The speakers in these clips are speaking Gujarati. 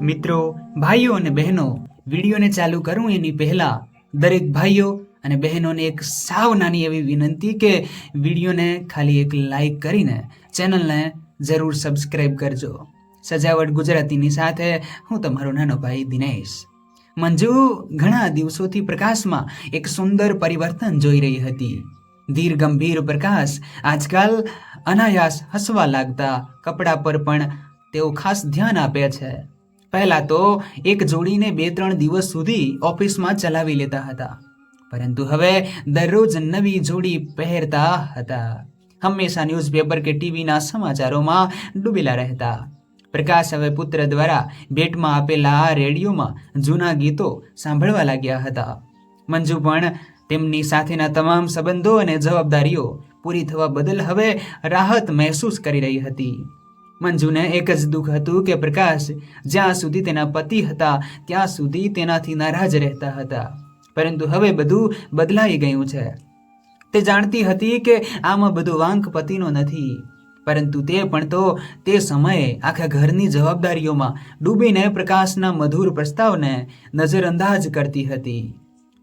મિત્રો, ભાઈઓ અને બહેનો, વિડીયોને ચાલુ કરું એની પહેલા દરેક ભાઈઓ અને બહેનોને એક સાવ નાની એવી વિનંતી કે વિડીયોને ખાલી એક લાઈક કરીને ચેનલને જરૂર સબસ્ક્રાઈબ કરજો. સજાવટ ગુજરાતીની સાથે હું તમારો નાનો ભાઈ દિનેશ. મંજુ, ઘણા દિવસોથી પ્રકાશમાં એક સુંદર પરિવર્તન જોઈ રહી હતી. ધીર ગંભીર પ્રકાશ આજકાલ અનાયાસ હસવા લાગતા કપડા પર પણ તેઓ ખાસ ધ્યાન આપે છે. પહેલાં તો એક જોડીને બે ત્રણ દિવસ સુધી ઓફિસમાં ચલાવી લેતા હતા. પરંતુ હવે દરરોજ નવી જોડી પહેરતા હતા. હંમેશા ન્યૂઝપેપર કે ટીવીના સમાચારોમાં ડૂબેલા રહેતા. પ્રકાશ હવે પુત્ર દ્વારા ભેટમાં આપેલા રેડિયોમાં જૂના ગીતો સાંભળવા લાગ્યા હતા. મંજુ પણ તેમની સાથેના તમામ સંબંધો અને જવાબદારીઓ પૂરી થવા બદલ હવે રાહત મહેસૂસ કરી રહી હતી. મંજુને એક જ દુઃખ હતું કે પ્રકાશ જ્યાં સુધી તેના પતિ હતા, ત્યાં સુધી તેનાથી નારાજ રહેતા હતા. પરંતુ હવે બધું બદલાઈ ગયું છે. તે જાણતી હતી કે આમાં બધો વાંક પતિનો નથી. પરંતુ તે પણ તો તે સમયે આખા ઘરની જવાબદારીઓમાં ડૂબીને પ્રકાશના મધુર પ્રસ્તાવને નજરઅંદાજ કરતી હતી.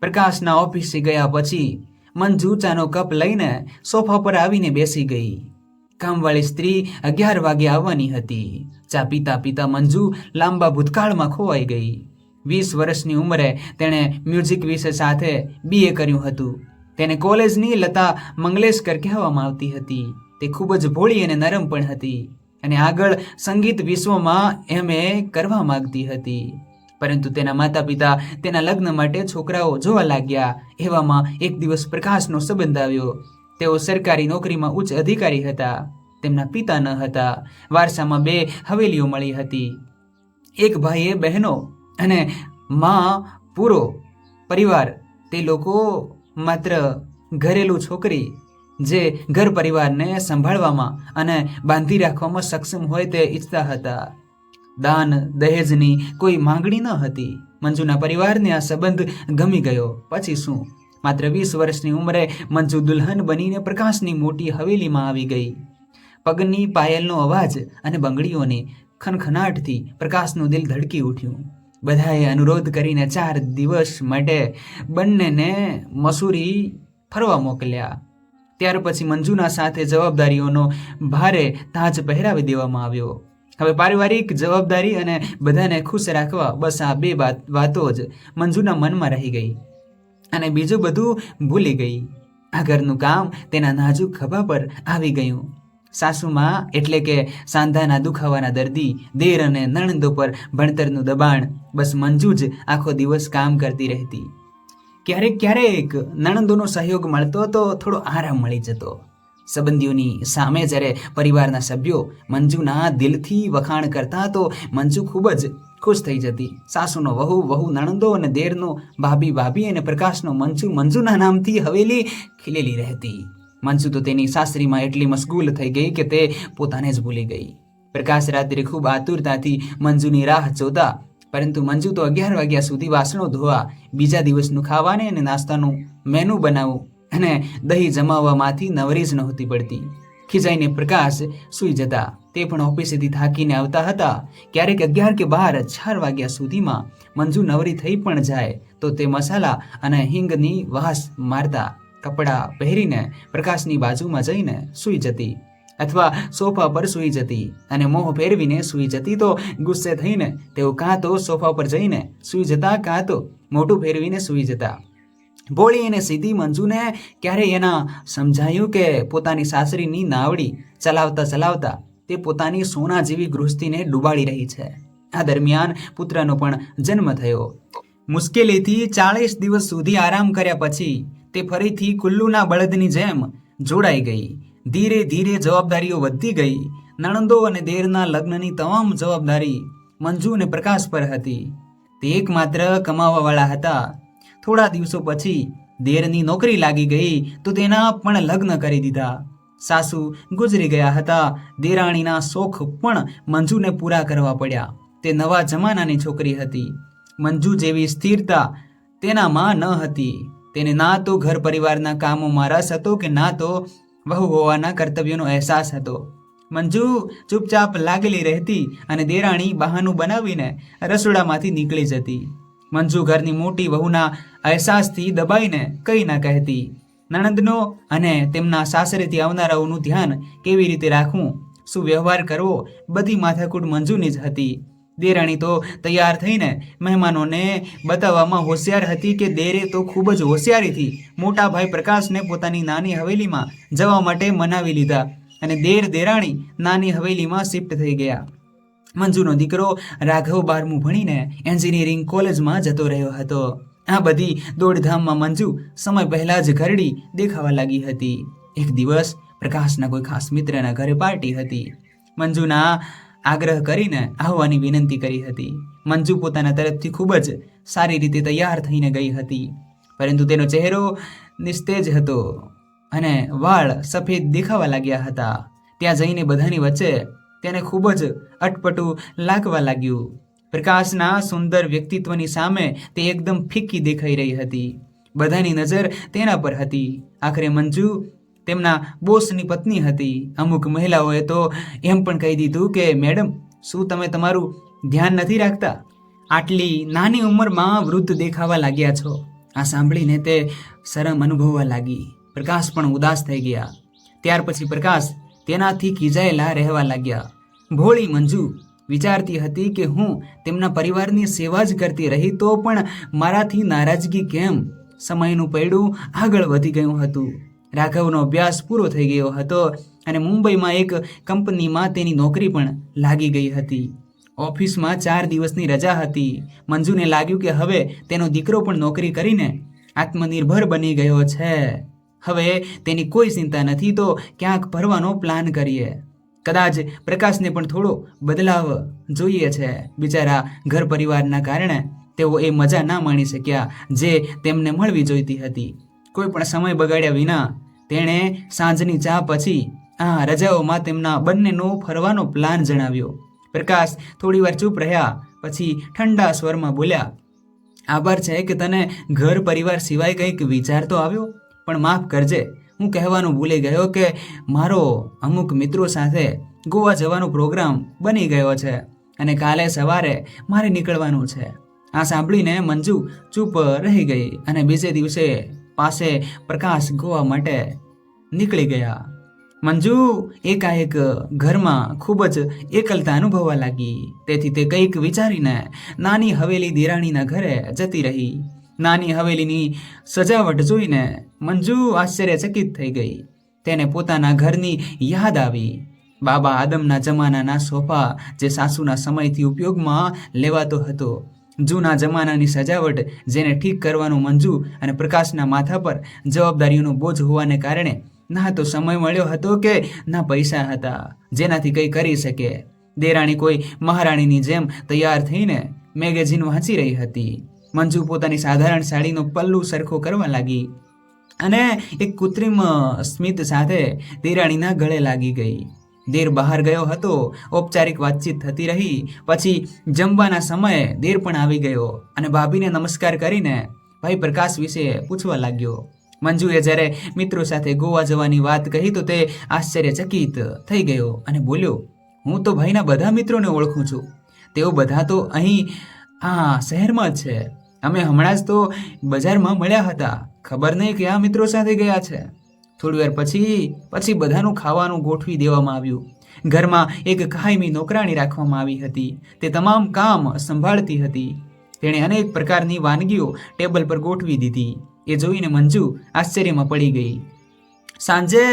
પ્રકાશના ઓફિસે ગયા પછી મંજુ ચાનો કપ લઈને સોફા પર આવીને બેસી ગઈ. કામવાળી સ્ત્રી અગિયાર વાગે આવવાની હતી. ચા પીતા પીતા મંજુ લાંબા ભૂતકાળમાં ખોવાઈ ગઈ. વીસ વર્ષની ઉંમરે તેણે મ્યુઝિક વિશે સાથે બીએ કર્યું હતું. તેને કોલેજની લતા મંગલેશકર કહેવામાં આવતી હતી. તે ખૂબ જ ભોળી અને નરમ પણ હતી અને આગળ સંગીત વિશ્વમાં એમ એ કરવા માંગતી હતી. પરંતુ તેના માતા પિતા તેના લગ્ન માટે છોકરાઓ જોવા લાગ્યા. એવામાં એક દિવસ પ્રકાશનો સંબંધ આવ્યો. તેઓ સરકારી નોકરીમાં ઉચ્ચ અધિકારી હતા, તેમના પિતા ન હતા, વારસામાં બે હવેલીઓ મળી હતી. એક ભાઈએ બહેનો અને માં, પૂરો પરિવાર, તે લોકો માત્ર ઘરેલું છોકરી, જે ઘર પરિવારને સંભાળવામાં અને બાંધી રાખવામાં સક્ષમ હોય તે ઈચ્છતા હતા. દાન, દહેજની કોઈ માંગણી ન હતી. મંજુના પરિવારને આ સંબંધ ગમી ગયો. પછી શું? માત્ર વીસ વર્ષની ઉંમરે મંજુ દુલ્હન બનીને પ્રકાશની મોટી હવેલીમાં આવી ગઈ. પગની પાયલનો અવાજ અને બંગડીઓની ખનખનાટથી પ્રકાશનું દિલ ધડકી ઉઠ્યું. બધાએ અનુરોધ કરીને ચાર દિવસ માટે બંનેને મસૂરી ફરવા મોકલ્યા. ત્યાર પછી મંજુના સાથે જવાબદારીઓનો ભારે તાજ પહેરાવી દેવામાં આવ્યો. હવે પારિવારિક જવાબદારી અને બધાને ખુશ રાખવા બસ આ બે વાતો જ મંજુના મનમાં રહી ગઈ. અને બીજું બધું ભૂલી ગઈ. આ ઘરનું કામ તેના નાજુક ખભા પર આવી ગયું. સાસુમાં એટલે કે સાંધાના દુખાવાના દર્દી, દેર અને નણંદો પર ભણતરનું દબાણ, બસ મંજુ જ આખો દિવસ કામ કરતી રહેતી. ક્યારેક ક્યારેક નણંદોનો સહયોગ મળતો તો થોડો આરામ મળી જતો. સંબંધીઓની સામે જ્યારે પરિવારના સભ્યો મંજુના દિલથી વખાણ કરતા તો મંજુ ખૂબ જ ખુશ થઈ જતી. સાસુનો વહુ વહુ નણંદો અને દેરનો ભાભી ભાભી અને પ્રકાશનો મંજુ, મંજુના નામથી હવેલી ખીલેલી રહેતી. મંજુ તો તેની સાસરીમાં એટલી મશગુલ થઈ ગઈ કે તે પોતાને જ ભૂલી ગઈ. પ્રકાશ રાત્રે ખૂબ આતુરતાથી મંજુની રાહ જોતા, પરંતુ મંજુ તો અગિયાર વાગ્યા સુધી વાસણો ધોવા, બીજા દિવસનું ખાવાને અને નાસ્તાનું મેનુ બનાવવું અને દહીં જમાવવામાંથી નવરી જ નહોતી પડતી. ખીજાઈને પ્રકાશ સૂઈ જતા. તે પણ ઓફિસેથી થાકીને આવતા હતા. ક્યારેક અગિયાર કે બાર, ચાર વાગ્યા સુધીમાં મંજુ નવરી થઈ પણ જાય. તો તે મસાલા અને હિંગની વાસ મારતા કપડાં પહેરીને પ્રકાશની બાજુમાં જઈને સૂઈ જતી અથવા સોફા પર સૂઈ જતી અને મોહ ફેરવીને સૂઈ જતી. તો ગુસ્સે થઈને તેઓ કાં તો સોફા પર જઈને સૂઈ જતા, કાં તો મોઢું ફેરવીને સૂઈ જતા. ભોળી અને સીધી મંજુને ક્યારેય એના સમજાયું કે પોતાની સાસરીની નાવડી ચલાવતા ચલાવતા તે પોતાની સોના જેવી ગૃહસ્થીને ડૂબાડી રહી છે. આ દરમિયાન પુત્રનો પણ જન્મ થયો. મુશ્કેલીથી ચાળીસ દિવસ સુધી આરામ કર્યા પછી તે ફરીથી કુલ્લુના બળદની જેમ જોડાઈ ગઈ. ધીરે ધીરે જવાબદારીઓ વધતી ગઈ. નણંદો અને દેરના લગ્નની તમામ જવાબદારી મંજુ અને પ્રકાશ પર હતી. તે એકમાત્ર કમાવાવાળા હતા. થોડા દિવસો પછી દેરની નોકરી લાગી ગઈ તો તેના પણ લગ્ન કરી દીધા. સાસુ ગુજરી ગયા હતા. દેરાણીના શોખ પણ મંજુને પૂરા કરવા પડ્યા. તે નવા જમાનાની છોકરી હતી. મંજુ જેવી સ્થિરતા તેનામાં ન હતી. તેને ના તો ઘર પરિવારના કામોમાં રસ હતો કે ના તો વહુ હોવાના કર્તવ્યનો અહેસાસ હતો. મંજુ ચૂપચાપ લાગેલી રહેતી અને દેરાણી બહાનું બનાવીને રસોડામાંથી નીકળી જતી. મંજુ ઘરની મોટી વહુના અહેસાસથી દબાઈને કંઈ ના કહેતી. નણંદનો અને તેમના સાસરેથી આવનારાઓનું ધ્યાન કેવી રીતે રાખવું? શું વ્યવહાર કરવો? બધી માથાકૂટ મંજુની જ હતી. દેરાણી તો તૈયાર થઈને મહેમાનોને બતાવવામાં હોશિયાર હતી કે દેરે તો ખૂબ જ હોશિયારીથી મોટા ભાઈ પ્રકાશને પોતાની નાની હવેલીમાં જવા માટે મનાવી લીધા અને દેર દેરાણી નાની હવેલીમાં શિફ્ટ થઈ ગયા. મંજુનો દીકરો રાઘવ બારમું ભણીને એન્જિનિયરિંગ કોલેજમાં જતો રહ્યો હતો. આ બધી દોડધામમાં મંજુ સમય પહેલા જ ઘરડી દેખાવા લાગી હતી. એક દિવસ પ્રકાશના કોઈ ખાસ મિત્રના ઘરે પાર્ટી હતી. મંજુના આગ્રહ કરીને આવવાની વિનંતી કરી હતી. મંજુ પોતાના તરફથી ખૂબ જ સારી રીતે તૈયાર થઈને ગઈ હતી. પરંતુ તેનો ચહેરો નિસ્તેજ હતો અને વાળ સફેદ દેખાવા લાગ્યા હતા. ત્યાં જઈને બધાની વચ્ચે તેને ખૂબ જ અટપટું લાગવા લાગ્યું. પ્રકાશના સુંદર વ્યક્તિત્વની સામે તે એકદમ ફિક્કી દેખાઈ રહી હતી. બધાની નજર તેના પર હતી. આખરે મંજુ તેમના બોસની પત્ની હતી. અમુક મહિલાઓએ તો એમ પણ કહી દીધું કે, મેડમ, શું તમે તમારું ધ્યાન નથી રાખતા? આટલી નાની ઉંમરમાં વૃદ્ધ દેખાવા લાગ્યા છો. આ સાંભળીને તે શરમ અનુભવવા લાગી. પ્રકાશ પણ ઉદાસ થઈ ગયા. ત્યાર પછી પ્રકાશ તેનાથી ખીજાયેલા રહેવા લાગ્યા. ભોળી મંજુ વિચારતી હતી કે હું તેમના પરિવારની સેવા જ કરતી રહી તો પણ મારાથી નારાજગી કેમ? સમયનું પૈડું આગળ વધી ગયું હતું. રાઘવનો અભ્યાસ પૂરો થઈ ગયો હતો અને મુંબઈમાં એક કંપનીમાં તેની નોકરી પણ લાગી ગઈ હતી. ઓફિસમાં ચાર દિવસની રજા હતી. મંજુને લાગ્યું કે હવે તેનો દીકરો પણ નોકરી કરીને આત્મનિર્ભર બની ગયો છે. હવે તેની કોઈ ચિંતા નથી, તો ક્યાંક ભરવાનો પ્લાન કરીએ. કદાચ પ્રકાશને પણ થોડો બદલાવ જોઈએ છે. બિચારા ઘર પરિવારના કારણે તેઓ એ મજા ના માણી શક્યા જે તેમને મળવી જોઈતી હતી. કોઈ પણ સમય બગાડ્યા વિના તેણે સાંજની ચા પછી આ રજાઓમાં તેમના બંનેનો ફરવાનો પ્લાન જણાવ્યો. પ્રકાશ થોડીવાર ચૂપ રહ્યા, પછી ઠંડા સ્વરમાં બોલ્યા, આભાર છે કે તને ઘર પરિવાર સિવાય કંઈક વિચાર તો આવ્યો? પણ માફ કરજે. હું કહેવાનું ભૂલી ગયો કે મારો અમુક મિત્રો સાથે ગોવા જવાનો પ્રોગ્રામ બની ગયો છે અને કાલે સવારે મારે નીકળવાનું છે. આ સાંભળીને મંજુ ચૂપ રહી ગઈ અને બીજે દિવસે પાસે પ્રકાશ ગોવા માટે નીકળી ગયા. મંજુ એકાએક ઘરમાં ખૂબ જ એકલતા અનુભવવા લાગી. તેથી તે કંઈક વિચારીને નાની હવેલી દિરાણીના ઘરે જતી રહી. નાની હવેલીની સજાવટ જોઈને મંજુ આશ્ચર્યચકિત થઈ ગઈ. તેને પોતાના ઘરની યાદ આવી. બાબા આદમના જમાનાના સોફા જે સાસુના સમયથી ઉપયોગમાં લેવાતો હતો. જૂના જમાનાની સજાવટ જેને ઠીક કરવાનું મંજુ અને પ્રકાશના માથા પર જવાબદારીઓનો બોજ હોવાને કારણે ના તો સમય મળ્યો હતો કે ના પૈસા હતા. જેનાથી કંઈ કરી શકે. દેરાણી કોઈ મહારાણીની જેમ તૈયાર થઈને મેગેઝિન વાંચી રહી હતી. મંજુ પોતાની સાધારણ સાડીનો પલ્લુ સરખો કરવા લાગી અને એક કૃત્રિમ સ્મિત સાથે દેરાણીના ગળે લાગી ગઈ. દેર બહાર ગયો હતો, ઔપચારિક વાતચીત થતી રહી, પછી જમવાના સમયે દેર પણ આવી ગયો અને ભાભીને નમસ્કાર કરીને ભાઈ પ્રકાશ વિશે પૂછવા લાગ્યો. મંજુએ જ્યારે મિત્રો સાથે ગોવા જવાની વાત કહી તો તે આશ્ચર્યચકિત થઈ ગયો અને બોલ્યો, હું તો ભાઈના બધા મિત્રોને ઓળખું છું. તેઓ બધા તો અહીં, આ, શહેરમાં જ છે. અમે હમણાં જ તો બજારમાં મળ્યા હતા. ખબર નહીં કે આ મિત્રો સાથે ગયા છે. થોડી વાર પછી પછી બધાનું ખાવાનું ગોઠવી દેવામાં આવ્યું. ઘરમાં એક કાયમી નોકરાણી રાખવામાં આવી હતી. તે તમામ કામ સંભાળતી હતી. તેણે અનેક પ્રકારની વાનગીઓ ટેબલ પર ગોઠવી દીધી. એ જોઈને મંજુ આશ્ચર્યમાં પડી ગઈ. સાંજે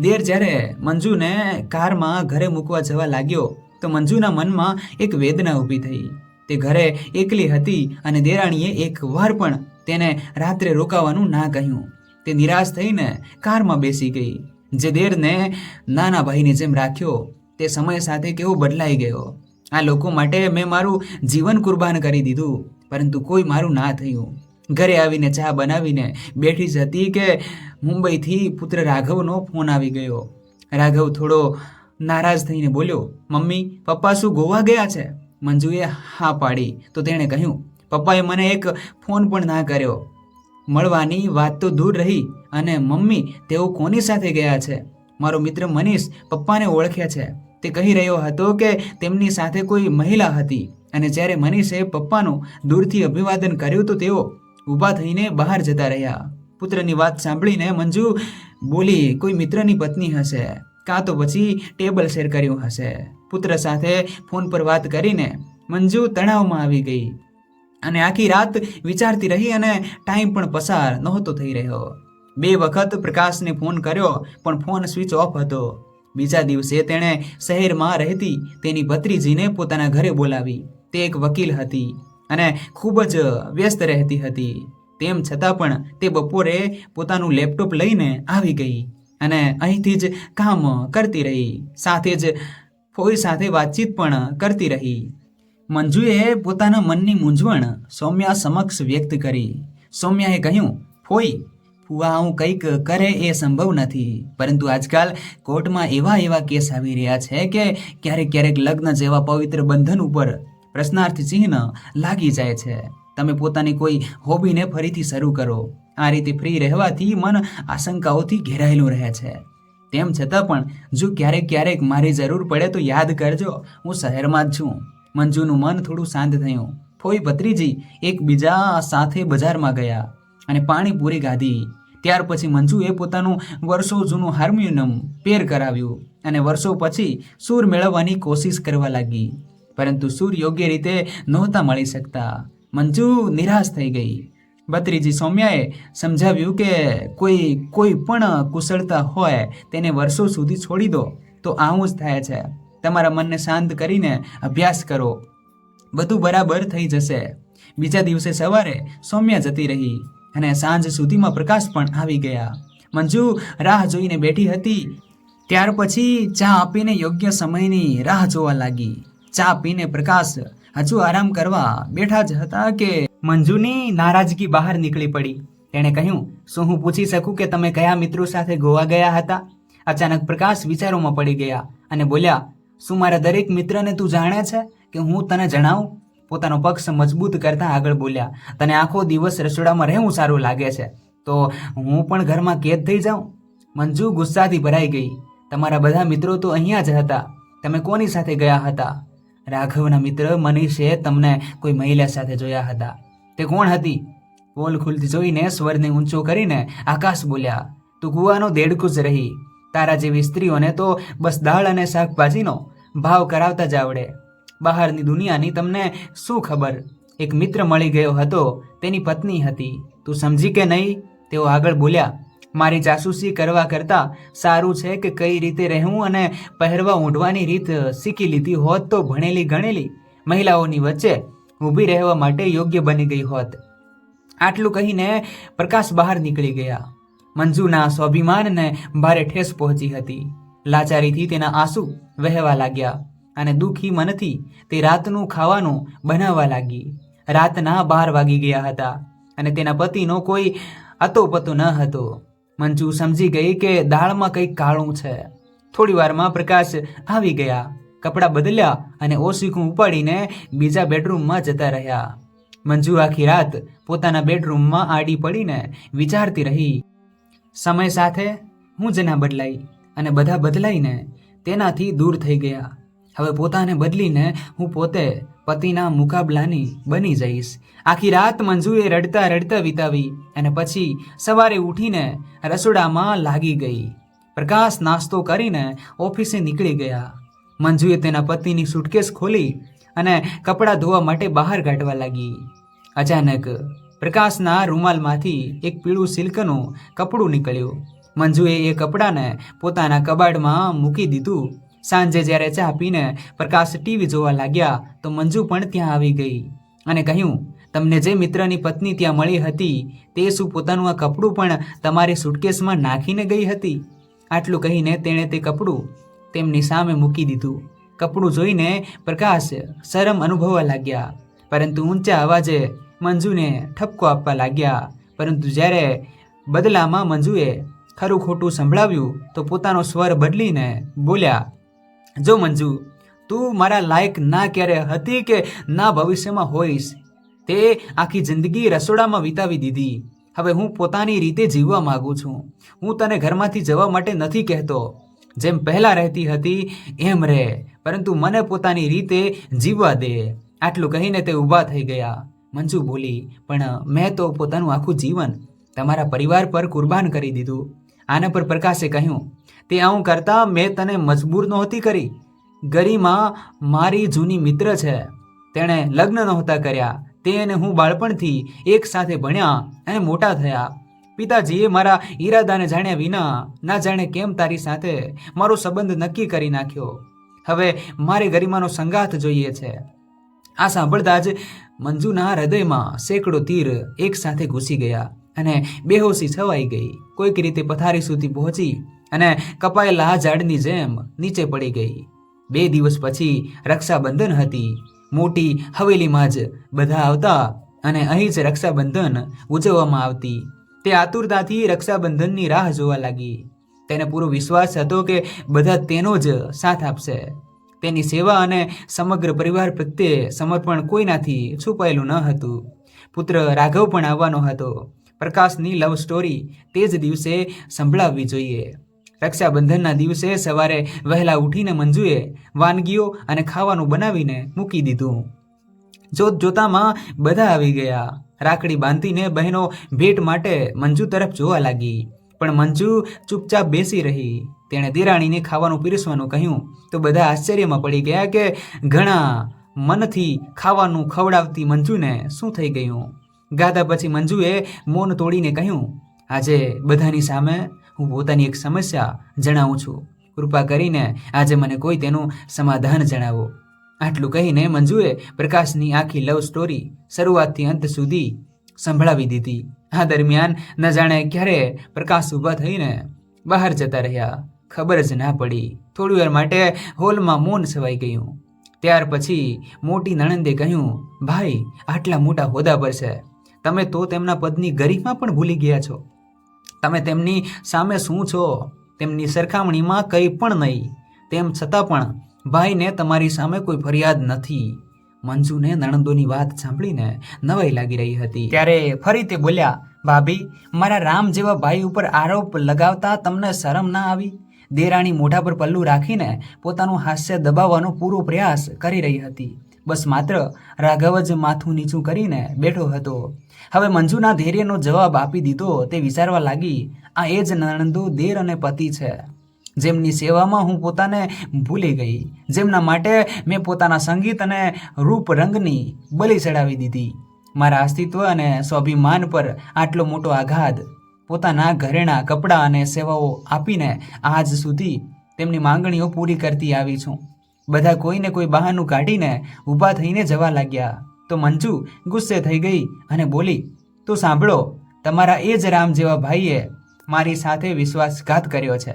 દેર જ્યારે મંજુને કારમાં ઘરે મૂકવા જવા લાગ્યો, તો મંજુના મનમાં એક વેદના ઊભી થઈ. તે ઘરે એકલી હતી અને દેરાણીએ એક વાર પણ તેને રાત્રે રોકાવાનું ના કહ્યું. તે નિરાશ થઈને કારમાં બેસી ગઈ. જે દેરને નાના ભાઈની જેમ રાખ્યો, તે સમય સાથે કેવો બદલાઈ ગયો. આ લોકો માટે મેં મારું જીવન કુરબાન કરી દીધું, પરંતુ કોઈ મારું ના થયું. ઘરે આવીને ચા બનાવીને બેઠી જ હતી કે મુંબઈથી પુત્ર રાઘવનો ફોન આવી ગયો. રાઘવ થોડો નારાજ થઈને બોલ્યો, મમ્મી, પપ્પા શું ગોવા ગયા છે? મંજુએ હા પાડી. તો તેણે કહ્યું, પપ્પાએ મને એક ફોન પણ ના કર્યો. મળવાની વાત તો દૂર રહી અને મમ્મી તેઓ કોની સાથે ગયા છે? મારો મિત્ર મનીષ પપ્પાને ઓળખે છે. તે કહી રહ્યો હતો કે તેમની સાથે કોઈ મહિલા હતી અને જ્યારે મનીષે પપ્પાનું દૂરથી અભિવાદન કર્યું તો તેઓ ઊભા થઈને બહાર જતા રહ્યા. પુત્રની વાત સાંભળીને મંજુ બોલી, કોઈ મિત્રની પત્ની હશે, કાં તો પછી ટેબલ શેર કર્યું હશે. પુત્ર સાથે ફોન પર વાત કરીને મંજુ તણાવમાં આવી ગઈ અને આખી રાત વિચારતી રહી અને ટાઈમ પણ પસાર નહોતો થઈ રહ્યો. બે વખત પ્રકાશને ફોન કર્યો, પણ ફોન સ્વિચ ઓફ હતો. બીજા દિવસે તેણે શહેરમાં રહેતી તેની ભત્રીજીને પોતાના ઘરે બોલાવી. તે એક વકીલ હતી અને ખૂબ જ વ્યસ્ત રહેતી હતી. તેમ છતાં પણ તે બપોરે પોતાનું લેપટોપ લઈને આવી ગઈ અને અહીંથી જ કામ કરતી રહી. સાથે જ ફોઈ સાથે વાતચીત પણ કરતી રહી. મંજુએ પોતાના મનની મૂંઝવણ સૌમ્યા સમક્ષ વ્યક્ત કરી. સૌમ્યાએ કહ્યું, ફોઈ, ફુવા હું કંઈક કરે એ સંભવ નથી. પરંતુ આજકાલ કોર્ટમાં એવા એવા કેસ આવી રહ્યા છે કે ક્યારેક ક્યારેક લગ્ન જેવા પવિત્ર બંધન ઉપર પ્રશ્નાર્થ ચિહ્ન લાગી જાય છે. તમે પોતાની કોઈ હોબીને ફરીથી શરૂ કરો. આ રીતે ફ્રી રહેવાથી મન આશંકાઓથી ઘેરાયેલું રહે છે. તેમ છતાં પણ જો ક્યારેક ક્યારેક મારી જરૂર પડે તો યાદ કરજો. હું શહેરમાં જ છું. મંજુનું મન થોડું શાંત થયું. ફોઈ ભત્રીજી એકબીજા સાથે બજારમાં ગયા અને પાણીપુરી ગાધી ત્યાર પછી મંજુએ પોતાનું વર્ષો જૂનું હાર્મોનિયમ પેર કરાવ્યું અને વર્ષો પછી સૂર મેળવવાની કોશિશ કરવા લાગી. પરંતુ સૂર યોગ્ય રીતે નહોતા મળી શકતા. મંજુ નિરાશ થઈ ગઈ. ભત્રીજી સૌમ્યાએ સમજાવ્યું કે કોઈ કોઈ પણ કુશળતા હોય તેને વર્ષો સુધી છોડી દો, તો આવું જ થાય છે. તમારા મનને શાંત કરીને અભ્યાસ કરો. બધું બરાબર થઈ જશે. બીજા દિવસે સવારે સૌમ્યા જતી રહી અને સાંજ સુધીમાં પ્રકાશ પણ આવી ગયા. મંજુ રાહ જોઈને બેઠી હતી. ત્યાર પછી ચા આપીને યોગ્ય સમયની રાહ જોવા લાગી. ચા પીને પ્રકાશ હજુ આરામ કરવા બેઠા જ હતા કે મંજુની નારાજગી બહાર નીકળી પડી. તેણે કહ્યું, શું હું પૂછી શકું કે તમે કયા મિત્રો સાથે ગોવા ગયા હતા? અચાનક પ્રકાશ વિચારોમાં પડી ગયા અને બોલ્યા, શું મારા દરેક મિત્રને તું જાણે છે કે હું તને જણાવું? પોતાનો પક્ષ મજબૂત કરતા આગળ બોલ્યા, તને આખો દિવસ રસોડામાં રહેવું સારું લાગે છે. તો હું પણ ઘરમાં કેદ થઈ જાઉં. મંજુ ગુસ્સાથી ભરાઈ ગઈ, તમારા બધા મિત્રો તો અહીંયા જ હતા. તમે કોની સાથે ગયા હતા? રાઘવના મિત્ર મનીષે તમને કોઈ મહિલા સાથે જોયા હતા. તે કોણ હતી? પોલ ખુલતી જોઈને સ્વરને ઊંચો કરીને આકાશ બોલ્યા, તું કુવાનો દેડકું જ રહી. તારા જેવી સ્ત્રીઓને તો બસ દાળ અને શાકભાજીનો ભાવ કરાવતા જ આવડે. બહારની દુનિયાની તમને શું ખબર? એક મિત્ર મળી ગયો હતો, તેની પત્ની હતી. તું સમજી કે નહીં? તેઓ આગળ બોલ્યા, મારી જાસૂસી કરવા કરતાં સારું છે કે કઈ રીતે રહેવું અને પહેરવા ઊંઢવાની રીત શીખી લીધી હોત તો ભણેલી ગણેલી મહિલાઓની વચ્ચે ઊભી રહેવા માટે યોગ્ય બની ગઈ હોત. આટલું કહીને પ્રકાશ બહાર નીકળી ગયા. મંજુના સ્વાભિમાનને ભારે ઠેસ પહોંચી હતી. લાચારીથી તેના આંસુ વહેવા લાગ્યા અને દુઃખી મનથી તે રાતનું ખાવાનું બનાવવા લાગી. રાતના બાર વાગી ગયા હતા અને તેના પતિનો કોઈ અતોપતો ન હતો. મંજુ સમજી ગઈ કે દાળમાં કંઈક કાળું છે. થોડી વારમાં પ્રકાશ આવી ગયા. કપડાં બદલ્યા અને ઓશીખું ઉપાડીને બીજા બેડરૂમમાં જતા રહ્યા. મંજુ આખી રાત પોતાના બેડરૂમમાં આડી પડીને વિચારતી રહી. સમય સાથે હું જેના બદલાઈ અને બધા બદલાઈને તેનાથી દૂર થઈ ગયા. હવે પોતાને બદલીને હું પોતે પતિના મુકાબલાની બની જઈશ. આખી રાત મંજુએ રડતા રડતા વિતાવી અને પછી સવારે ઉઠીને રસોડામાં લાગી ગઈ. પ્રકાશ નાસ્તો કરીને ઓફિસે નીકળી ગયા. મંજુએ તેના પતિની સુટકેસ ખોલી અને કપડાં ધોવા માટે બહાર કાઢવા લાગી. અચાનક પ્રકાશના રૂમાલમાંથી એક પીળું સિલ્કનું કપડું નીકળ્યું. મંજુએ એ કપડાને પોતાના કબાટમાં મૂકી દીધું. સાંજે જ્યારે ચા પીને પ્રકાશ ટીવી જોવા લાગ્યા તો મંજુ પણ ત્યાં આવી ગઈ અને કહ્યું, તમને જે મિત્રની પત્ની ત્યાં મળી હતી તે શું પોતાનું આ કપડું પણ તમારી સુટકેસમાં નાખીને ગઈ હતી? આટલું કહીને તેણે તે કપડું તેમની સામે મૂકી દીધું. કપડું જોઈને પ્રકાશ શરમ અનુભવવા લાગ્યા. પરંતુ ઊંચા અવાજે મંજુને ઠપકો આપવા લાગ્યા. પરંતુ જ્યારે બદલામાં મંજુએ ખરું ખોટું સંભળાવ્યું, તો પોતાનો સ્વર બદલીને બોલ્યા, જો મંજુ, તું મારા લાયક ના ક્યારે હતી કે ના ભવિષ્યમાં હોઈશ? તે આખી જિંદગી રસોડામાં વિતાવી દીધી. હવે હું પોતાની રીતે જીવવા માગું છું. હું તને ઘરમાંથી જવા માટે નથી કહેતો. જેમ પહેલા રહેતી હતી, એમ રહે. પરંતુ મને પોતાની રીતે જીવવા દે. આટલું કહીને તે ઊભા થઈ ગયા. મંજુ બોલી, પણ મેં તો પોતાનું આખું જીવન તમારા પરિવાર પર કુરબાન કરી દીધું. આના પર પ્રકાશે કહ્યું, તે આવું કરતા મેં તને મજબૂર નહોતી કરી. ગરિમા મારી જૂની મિત્ર છે. તેણે લગ્ન નહોતા કર્યા. તે અને હું બાળપણથી એક સાથે ભણ્યા અને મોટા થયા. પિતાજીએ મારા ઈરાદાને જાણ્યા વિના ના જાણે કેમ તારી સાથે મારો સંબંધ નક્કી કરી નાખ્યો. હવે મારે ગરિમાનો સંગાથ જોઈએ છે. આ સાંભળતા જ મંજુના હૃદયમાં સેંકડો તીર એક સાથે ઘૂસી ગયા અને બેહોશી છવાઈ ગઈ. કોઈક રીતે પથારી સુધી પહોંચી અને કપાયેલા ઝાડની જેમ નીચે પડી ગઈ. બે દિવસ પછી રક્ષાબંધન હતી. મોટી હવેલીમાં જ બધા આવતા અને અહીં જ રક્ષાબંધન ઉજવવામાં આવતી. તે આતુરતાથી રક્ષાબંધનની રાહ જોવા લાગી. તેને પૂરો વિશ્વાસ હતો કે બધા તેનો જ સાથ આપશે. તેની સેવા અને સમગ્ર પરિવાર પ્રત્યે સમર્પણ કોઈનાથી છુપાયેલું ન હતું. પુત્ર રાઘવ પણ આવવાનો હતો. પ્રકાશની લવ સ્ટોરી તે જ દિવસે સંભળાવવી જોઈએ. રક્ષાબંધનના દિવસે સવારે વહેલા ઉઠીને મંજુએ વાનગીઓ અને ખાવાનું બનાવીને મૂકી દીધું. જોત જોતામાં બધા આવી ગયા. રાખડી બાંધીને બહેનો ભેટ માટે મંજુ તરફ જોવા લાગી. પણ મંજુ ચૂપચાપ બેસી રહી. તેણે દિરાણીને ખાવાનું પીરસવાનું કહ્યું. તો બધા આશ્ચર્યમાં પડી ગયા કે ઘણા મનથી ખાવાનું ખવડાવતી મંજુને શું થઈ ગયું? ગાધા પછી મંજુએ મૌન તોડીને કહ્યું, આજે બધાની સામે હું પોતાની એક સમસ્યા જણાવું છું. કૃપા કરીને આજે મને કોઈ તેનું સમાધાન જણાવો. આટલું કહીને મંજુએ પ્રકાશની આખી લવ સ્ટોરી શરૂઆતથી અંત સુધી સંભળાવી દીધી. આ દરમિયાન ન જાણે ક્યારે પ્રકાશ ઊભા થઈને બહાર જતા રહ્યા. ખબર જ ના પડી. થોડી વાર માટે હોલમાં મૌન છવાઈ ગયું. ત્યાર પછી મોટી નણંદે કહ્યું, ભાઈ, આટલા મોટા હોદ્દા પર છે. તમે તો તેમના પદની ગરિમા પણ ભૂલી ગયા છો. તમે તેમની સામે શું છો? તેમની સરખામણીમાં કંઈ પણ નહીં. તેમ છતાં પણ ભાઈને તમારી સામે કોઈ ફરિયાદ નથી. મંજુને નણંદોની વાત સાંભળીને નવાઈ લાગી રહી હતી. ત્યારે ફરી તે બોલ્યા, ભાભી, મારા રામ જેવા ભાઈ ઉપર આરોપ લગાવતા તમને શરમ ના આવી? દેરાણી મોઢા પર પલ્લું રાખીને પોતાનું હાસ્ય દબાવવાનો પૂરો પ્રયાસ કરી રહી હતી. બસ માત્ર રાઘવ જ માથું નીચું કરીને બેઠો હતો. હવે મંજુના ધૈર્યનો જવાબ આપી દીધો તે વિચારવા લાગી, આ એ જ નણંદો દેર અને પતિ છે. જેમની સેવામાં હું પોતાને ભૂલી ગઈ, જેમના માટે મેં પોતાના સંગીત અને રૂપ રંગની બલી ચડાવી દીધી. મારા અસ્તિત્વ અને સ્વાભિમાન પર આટલો મોટો આઘાત પોતાના ઘરેણા, કપડાં અને સેવાઓ આપીને આજ સુધી તેમની માંગણીઓ પૂરી કરતી આવી છું. બધા કોઈને કોઈ બહાનું કાઢીને ઊભા થઈને જવા લાગ્યા. તો મંજુ, ગુસ્સે થઈ ગઈ અને બોલી, તું સાંભળો, તમારા એ જ રામ જેવા ભાઈએ મારી સાથે વિશ્વાસઘાત કર્યો છે.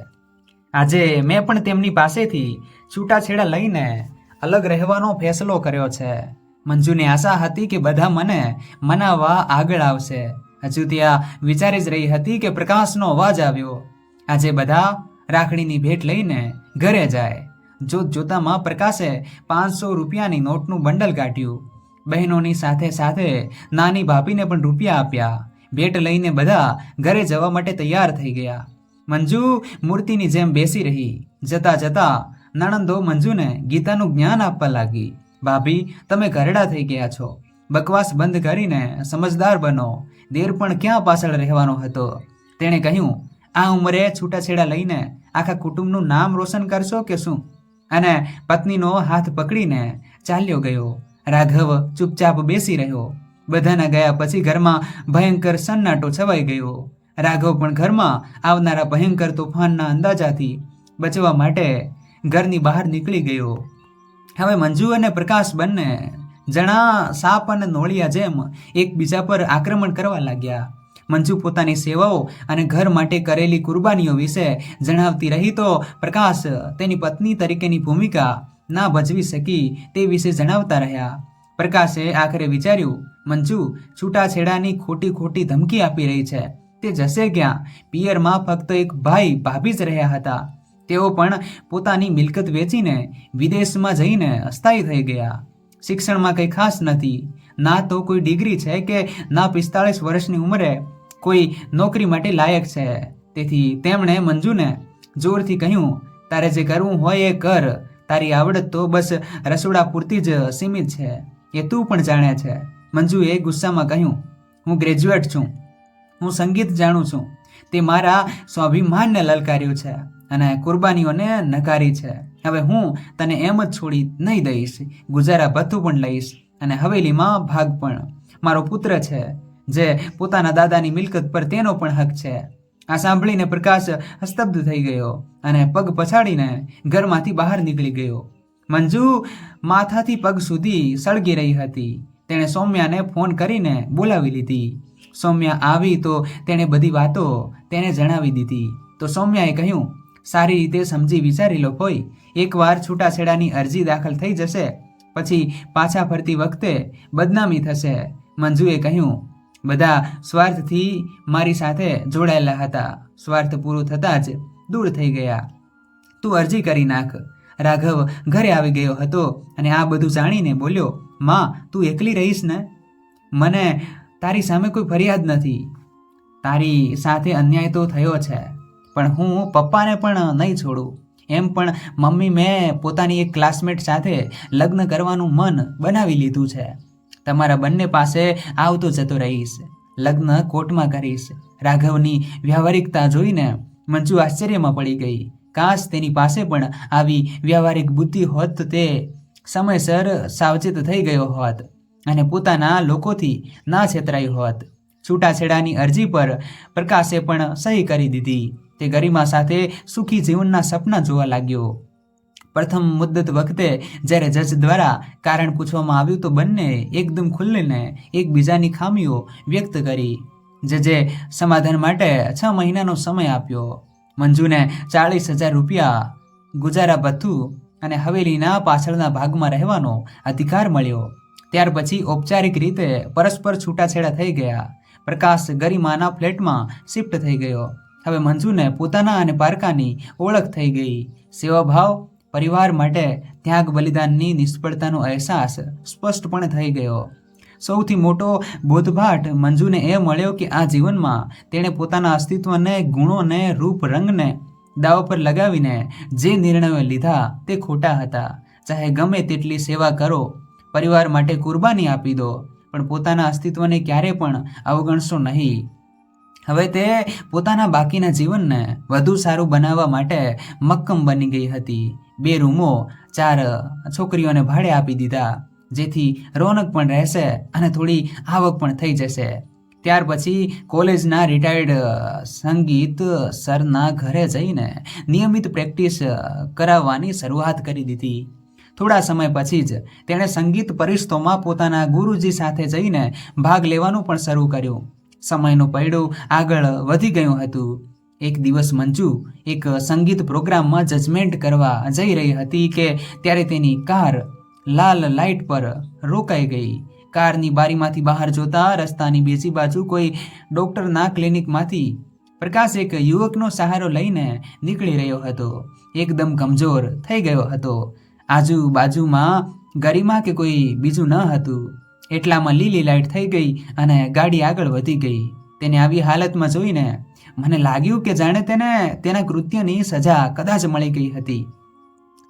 આજે મેં પણ તેમની પાસેથી છૂટાછેડા લઈને અલગ રહેવાનો ફેસલો કર્યો છે. મંજુને આશા હતી કે બધા મને મનાવવા આગળ આવશે. હજુ ત્યાં વિચારી જ રહી હતી કે પ્રકાશનો અવાજ આવ્યો. આજે બધા રાખડીની ભેટ લઈને ઘરે જાય. જોત જોતામાં પ્રકાશે પાંચસો રૂપિયાની નોટનું બંડલ કાઢ્યું. બહેનોની સાથે સાથે નાની ભાભીને પણ રૂપિયા આપ્યા. ભેટ લઈને બધા ઘરે જવા માટે તૈયાર થઈ ગયા. મંજુ મૂર્તિની જેમ બેસી રહી. જતા જતા નણંદો મંજુને ગીતાનું જ્ઞાન આપવા લાગી. ભાભી, તમે ઘરડા થઈ ગયા છો. બકવાસ બંધ કરીને સમજદાર બનો. દેર પણ ક્યાં પાછળ રહેવાનો હતો? તેણે કહ્યું, આ ઉંમરે છૂટાછેડા લઈને આખા કુટુંબનું નામ રોશન કરશો કે શું? અને પત્નીનો હાથ પકડીને ચાલ્યો ગયો. રાઘવ ચૂપચાપ બેસી રહ્યો. બધાના ગયા પછી ઘરમાં ભયંકર સન્નાટો છવાઈ ગયો. રાઘવ પણ ઘરમાં આવનારા ભયંકર તોફાનના અંદાજાથી બચવા માટે ઘરની બહાર નીકળી ગયો. હવે મંજુ અને પ્રકાશ બંને જણા સાપ અને નોળિયા જેમ એકબીજા પર આક્રમણ કરવા લાગ્યા. મંજુ પોતાની સેવાઓ અને ઘર માટે કરેલી કુરબાનીઓ વિશે જણાવતી રહી તો પ્રકાશ તેની પત્ની તરીકેની ભૂમિકા ના ભજવી શકી તે વિશે જણાવતા રહ્યા. પ્રકાશે આખરે વિચાર્યું, મંજુ, છૂટાછેડાની ખોટી ખોટી ધમકી આપી રહી છે. તે જશે ક્યાં? પિયરમાં ફક્ત એક ભાઈ ભાભી જ રહ્યા હતા. તેઓ પણ પોતાની મિલકત વેચીને વિદેશમાં જઈને અસ્થાયી થઈ ગયા. શિક્ષણમાં કંઈ ખાસ નથી. ના તો કોઈ ડિગ્રી છે કે ના પિસ્તાળીસ વર્ષની ઉંમરે કોઈ નોકરી માટે લાયક છે. તેથી તેમણે મંજુને જોરથી કહ્યું, તારે જે કરવું હોય એ કર. તારી આવડત તો બસ રસોડા પૂરતી જ સીમિત છે. એ તું પણ જાણે છે. મંજુએ ગુસ્સામાં કહ્યું, હું ગ્રેજ્યુએટ છું. હું સંગીત જાણું છું. તે મારા સ્વાભિમાનને લલકાર્યું છે અને કુરબાનીઓને નકારી છે. હવે હું તને એમ જ છોડી નહીં દઈશ. ગુજારા ભથ્થું પણ લઈશ અને હવેલીમાં ભાગ પણ. મારો પુત્ર છે, જે પોતાના દાદાની મિલકત પર તેનો પણ હક છે. આ સાંભળીને પ્રકાશ અસ્તબ્ધ થઈ ગયો અને પગ પછાડીને ઘરમાંથી બહાર નીકળી ગયો. મંજુ માથાથી પગ સુધી સળગી રહી હતી. તેણે સૌમ્યાને ફોન કરીને બોલાવી લીધી. સૌમ્યા આવી તો તેણે બધી વાતો તેને જણાવી દીધી. તો સૌમ્યાએ કહ્યું, સારી રીતે સમજી વિચારી લો કોઈ. એકવાર છૂટાછેડાની અરજી દાખલ થઈ જશે, પછી પાછા ફરતી વખતે બદનામી થશે. મંજુએ કહ્યું, બધા સ્વાર્થથી મારી સાથે જોડાયેલા હતા. સ્વાર્થ પૂરું થતાં જ દૂર થઈ ગયા. તું અરજી કરી નાખ. રાઘવ ઘરે આવી ગયો હતો અને આ બધું જાણીને બોલ્યો, માં, તું એકલી રહીશ ને? મને તારી સામે કોઈ ફરિયાદ નથી. તારી સાથે અન્યાય તો થયો છે, પણ હું પપ્પાને પણ નહીં છોડું. એમ પણ મમ્મી મેં પોતાની એક ક્લાસમેટ સાથે લગ્ન કરવાનું મન બનાવી લીધું છે. તમારા બંને પાસે આવતો જતો રહીશ, લગ્ન કોર્ટમાં કરીશ. રાઘવની વ્યવહારિકતા જોઈને મંજુ આશ્ચર્યમાં પડી ગઈ. કાશ તેની પાસે પણ આવી વ્યવહારિક બુદ્ધિ હોત તે સમયસર સાવચેત થઈ ગયો હોત. અને પોતાના લોકોથી ના છેતરાયું હોત. છૂટાછેડાની અરજી પર પ્રકાશે પણ સહી કરી દીધી. તે ગરિમા સાથે સુખી જીવનના સપના જોવા લાગ્યો. પ્રથમ મુદ્દત વખતે જ્યારે જજ દ્વારા કારણ પૂછવામાં આવ્યું તો બંને એકદમ ખુલ્લીને એકબીજાની ખામીઓ વ્યક્ત કરી. જજે સમાધાન માટે છ મહિનાનો સમય આપ્યો. મંજુને ચાળીસ હજાર રૂપિયા, ગુજારા ભથ્થું અને હવેલીના પાછળના ભાગમાં રહેવાનો અધિકાર મળ્યો. ત્યાર પછી ઔપચારિક રીતે પરસ્પર છૂટાછેડા થઈ ગયા. પ્રકાશ ગરિમાના ફ્લેટમાં શિફ્ટ થઈ ગયો. હવે મંજુને પોતાના અને પારકાની ઓળખ થઈ ગઈ. સેવાભાવ, પરિવાર માટે ત્યાગ બલિદાનની નિષ્ફળતાનો અહેસાસ સ્પષ્ટપણે થઈ ગયો. સૌથી મોટો બોધપાઠ મંજુને એ મળ્યો કે આ જીવનમાં તેણે પોતાના અસ્તિત્વને, ગુણોને રૂપ રંગને દાવ પર લગાવીને જે નિર્ણયો લીધા તે ખોટા હતા. ચાહે ગમે તેટલી સેવા કરો પરિવાર માટે કુરબાની આપી દો, પણ પોતાના અસ્તિત્વને ક્યારે પણ અવગણશો નહીં. હવે તે પોતાના બાકીના જીવનને વધુ સારું બનાવવા માટે મક્કમ બની ગઈ હતી. બે રૂમો, ચાર છોકરીઓને ભાડે આપી દીધા, જેથી રોનક પણ રહેશે અને થોડી આવક પણ થઈ જશે. ત્યાર પછી કોલેજના રિટાયર્ડ સંગીત સરના ઘરે જઈને નિયમિત પ્રેક્ટિસ કરાવવાની શરૂઆત કરી દીધી. થોડા સમય પછી જ તેણે સંગીત પરિસ્તોમાં પોતાના ગુરુજી સાથે જઈને ભાગ લેવાનું પણ શરૂ કર્યું. સમયનું પૈડું આગળ વધી ગયું હતું. એક દિવસ મંજુ એક સંગીત પ્રોગ્રામમાં જજમેન્ટ કરવા જઈ રહી હતી કે ત્યારે તેની કાર લાલ લાઇટ પર રોકાઈ ગઈ. કારની બારીમાંથી બહાર જોતા રસ્તાની બીજી બાજુ કોઈ ડોક્ટરના ક્લિનિકમાંથી પ્રકાશ એક યુવકનો સહારો લઈને નીકળી રહ્યો હતો. એકદમ કમજોર થઈ ગયો હતો. આજુબાજુમાં ગરિમા કે કોઈ બીજું ન હતું. એટલામાં લીલી લાઇટ થઈ ગઈ અને ગાડી આગળ વધી ગઈ. તેને આવી હાલતમાં જોઈને મને લાગ્યું કે જાણે તેને તેના કૃત્યની સજા કદાચ મળી ગઈ હતી.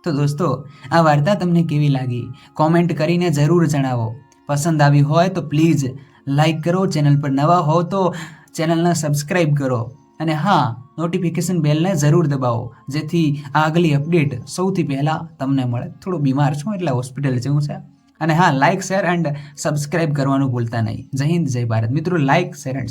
તો દોસ્તો, આ વાર્તા તમને કેવી લાગી? કોમેન્ટ કરીને જરૂર જણાવો. પસંદ આવી હોય તો પ્લીઝ લાઈક કરો, ચેનલ પર નવા હો તો ચેનલને સબસ્ક્રાઈબ કરો. અને હા નોટિફિકેશન બેલને જરૂર દબાવો, જેથી આગલી અપડેટ સૌથી પહેલાં તમને મળે. થોડો બીમાર છું એટલે હોસ્પિટલ જવું છે. અને હા લાઇક શેર એન્ડ સબસ્ક્રાઇબ કરવાનું ભૂલતા નહીં. જય હિન્દ, જય ભારત. મિત્રો લાઇક શેર એન્ડ